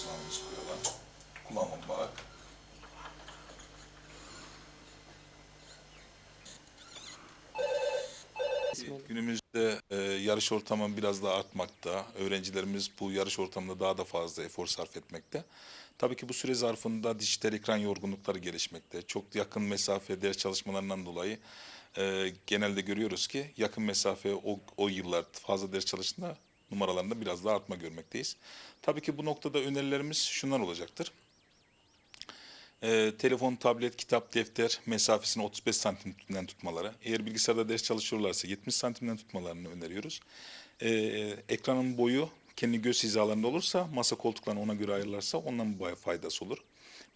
soğanımızı koyalım. Kullanmadım bak. Günümüzde e, yarış ortamı biraz daha artmakta. Öğrencilerimiz bu yarış ortamında daha da fazla efor sarf etmekte. Tabii ki bu süre zarfında dijital ekran yorgunlukları gelişmekte. Çok yakın mesafe ders çalışmalarından dolayı e, genelde görüyoruz ki yakın mesafe o, o yıllar fazla ders çalıştığında numaralarında biraz daha artma görmekteyiz. Tabii ki bu noktada önerilerimiz şunlar olacaktır. Ee, telefon, tablet, kitap, defter mesafesini 35 santimden tutmaları. Eğer bilgisayarda ders çalışıyorlarsa 70 santimden tutmalarını öneriyoruz. Ee, ekranın boyu kendi göz hizalarında olursa masa koltuklarını ona göre ayarlarsa ondan bayağı faydası olur.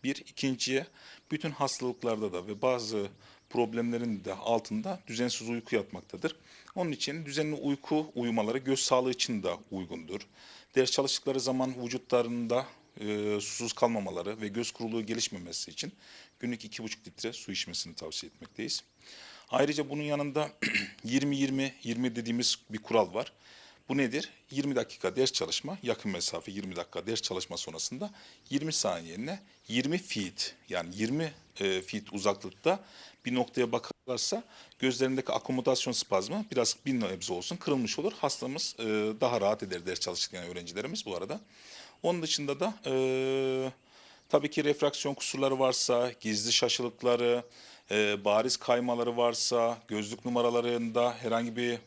Bir, ikinciye bütün hastalıklarda da ve bazı problemlerin de altında düzensiz uyku yatmaktadır. Onun için düzenli uyku uyumaları göz sağlığı için de uygundur. Ders çalıştıkları zaman vücutlarında e, susuz kalmamaları ve göz kuruluğu gelişmemesi için günlük 2,5 litre su içmesini tavsiye etmekteyiz. Ayrıca bunun yanında 20-20-20 dediğimiz bir kural var. Bu nedir? 20 dakika ders çalışma, yakın mesafe 20 dakika ders çalışma sonrasında 20 saniyeline 20 feet yani 20 e, feet uzaklıkta bir noktaya bakarlarsa gözlerindeki akomodasyon spazmı biraz bir nebze olsun kırılmış olur. Hastamız e, daha rahat eder ders çalışırken öğrencilerimiz bu arada. Onun dışında da e, tabii ki refraksiyon kusurları varsa, gizli şaşılıkları, e, bariz kaymaları varsa, gözlük numaralarında herhangi bir e,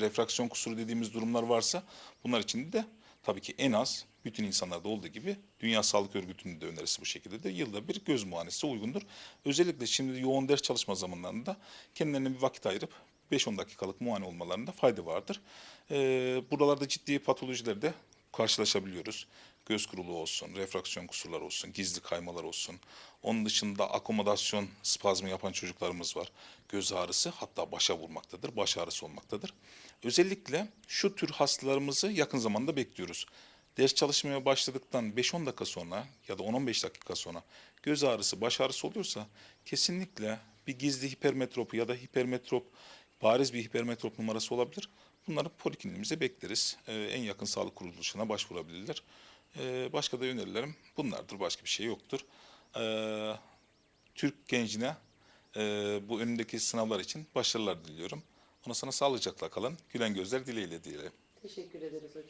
refraksiyon kusuru dediğimiz durumlar varsa bunlar için de tabii ki en az bütün insanlarda olduğu gibi Dünya Sağlık Örgütü'nün de önerisi bu şekilde de yılda bir göz muayenesi uygundur. Özellikle şimdi yoğun ders çalışma zamanlarında kendilerine bir vakit ayırıp 5-10 dakikalık muayene olmalarında fayda vardır. E, buralarda ciddi patolojilerde karşılaşabiliyoruz. Göz kuruluğu olsun, refraksiyon kusurları olsun, gizli kaymalar olsun. Onun dışında akomodasyon spazmı yapan çocuklarımız var. Göz ağrısı hatta başa vurmaktadır, baş ağrısı olmaktadır. Özellikle şu tür hastalarımızı yakın zamanda bekliyoruz. Ders çalışmaya başladıktan 5-10 dakika sonra ya da 10-15 dakika sonra göz ağrısı, baş ağrısı oluyorsa kesinlikle bir gizli hipermetrop ya da hipermetrop, bariz bir hipermetrop numarası olabilir. Bunları polikliniğimize bekleriz. Ee, en yakın sağlık kuruluşuna başvurabilirler. Ee, başka da önerilerim bunlardır. Başka bir şey yoktur. Ee, Türk gencine e, bu önündeki sınavlar için başarılar diliyorum. Ona sana sağlıcakla kalın. Gülen gözler dileğiyle diyelim. Teşekkür ederiz hocam.